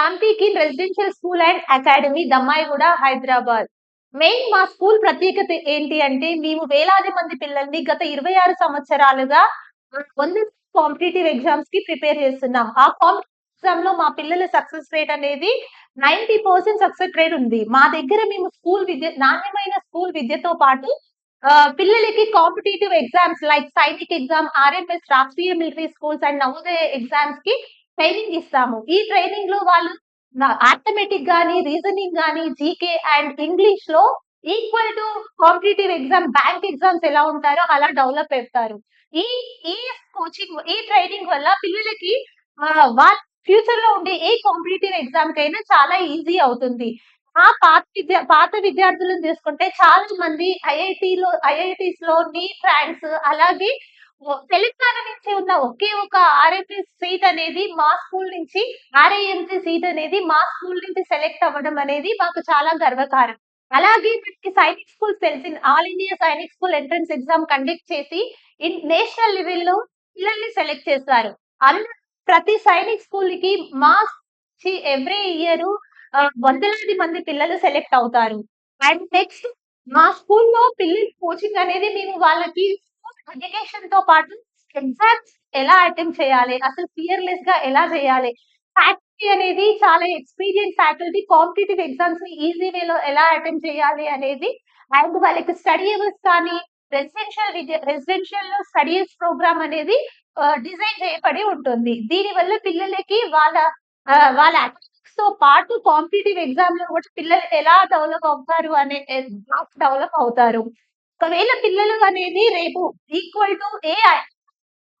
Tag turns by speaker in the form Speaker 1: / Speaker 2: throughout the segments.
Speaker 1: హంపీకి residential school and academy Dammaiguda Hyderabad. Main మా school ప్రత్యేకత ఏంటి అంటే మేము వేలాది మంది పిల్లల్ని గత ఇరవై ఆరు సంవత్సరాలుగా వంద కాంపిటేటివ్ ఎగ్జామ్స్కి ప్రిపేర్ చేస్తున్నాం. ఆ కాంపిటేటివ్ ఎగ్జామ్లో మా పిల్లల సక్సెస్ రేట్ అనేది నైన్టీ పర్సెంట్ సక్సెస్ రేట్ ఉంది. మా దగ్గర మేము స్కూల్ విద్య నాణ్యమైన స్కూల్ విద్యతో పాటు పిల్లలకి competitive exams like Sainik exam RMS Rashtriya military schools and Navodaya ఎగ్జామ్స్కి ట్రైనింగ్ ఇస్తాము. ఈ ట్రైనింగ్లో వాళ్ళు ఆర్థమెటిక్ గానీ రీజనింగ్ గానీ జీకే అండ్ ఇంగ్లీష్లో equal to competitive exam bank exams ఎలా ఉంటారో అలా డెవలప్ అవుతారు ఈ ఈ కోచింగ్ ఈ ట్రైనింగ్ వల్ల పిల్లలకి వాళ్ళ ఫ్యూచర్లో ఉండే ఏ కాంపిటేటివ్ ఎగ్జామ్ కైనా చాలా ఈజీ అవుతుంది. ఆ పాత విద్య పాత విద్యార్థులను తీసుకుంటే చాలా మంది ఐఐటిలో ఐఐటిస్లో నీట్ ర్యాంక్స్ అలాగే తెలంగాణ నుంచి ఉన్న ఒకే ఒక ఆర్ఎంఎస్ సీట్ అనేది మా స్కూల్ నుంచి ఆర్ఐఎంసీ సీట్ అనేది మా స్కూల్ నుంచి సెలెక్ట్ అవ్వడం అనేది మాకు చాలా గర్వకారం అలాగే మనకి సైనిక్ స్కూల్ తెలిసిన all India Sainik school entrance exam conduct చేసి నేషనల్ లెవెల్లో పిల్లల్ని సెలెక్ట్ చేస్తారు. అందరూ ప్రతి సైనిక్ స్కూల్కి మా ఎవ్రీ ఇయర్ వందలాది మంది పిల్లలు సెలెక్ట్ అవుతారు. అండ్ నెక్స్ట్ మా స్కూల్లో పిల్లల కోచింగ్ అనేది మేము వాళ్ళకి ఎడ్యుకేషన్తో పాటు ఎగ్జామ్స్ ఎలా అటెంప్ట్ చేయాలి? అసలు ఫియర్లెస్గా ఎలా చేయాలి? ఫ్యాకల్టీ అనేది చాలా ఎక్స్పీరియన్స్ ఫ్యాకల్టీ కాంపిటేటివ్ ఎగ్జామ్స్ని ఈజీ వేలో ఎలా అటెంప్ట్ చేయాలి అనేది అండ్ వాళ్ళకి స్టడీ అవర్స్ కానీ రెసిడెన్షియల్ రెసిడెన్షియల్లో స్టడీస్ ప్రోగ్రామ్ అనేది డిజైన్ చేయబడి ఉంటుంది. దీని వల్ల పిల్లలకి వాళ్ళ వాళ్ళ అకాడమిక్స్తో పాటు కాంపిటేటివ్ ఎగ్జామ్లో కూడా పిల్లలు ఎలా డెవలప్ అవుతారు అనే డెవలప్ అవుతారు? ఒకవేళ పిల్లలు అనేది రేపు ఈక్వల్ టు ఏ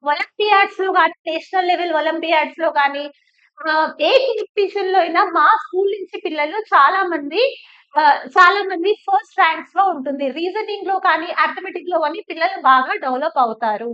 Speaker 1: ఒలింపియాడ్స్లో కానీ నేషనల్ లెవెల్ ఒలింపియాడ్స్లో కానీ ఏ కాంపిటీషన్లో అయినా మా స్కూల్ నుంచి పిల్లలు చాలా మంది చాలా మంది ఫస్ట్ ర్యాంక్స్లో ఉంటుంది. రీజనింగ్లో కానీ అథమెటిక్లో కానీ పిల్లలు బాగా డెవలప్ అవుతారు.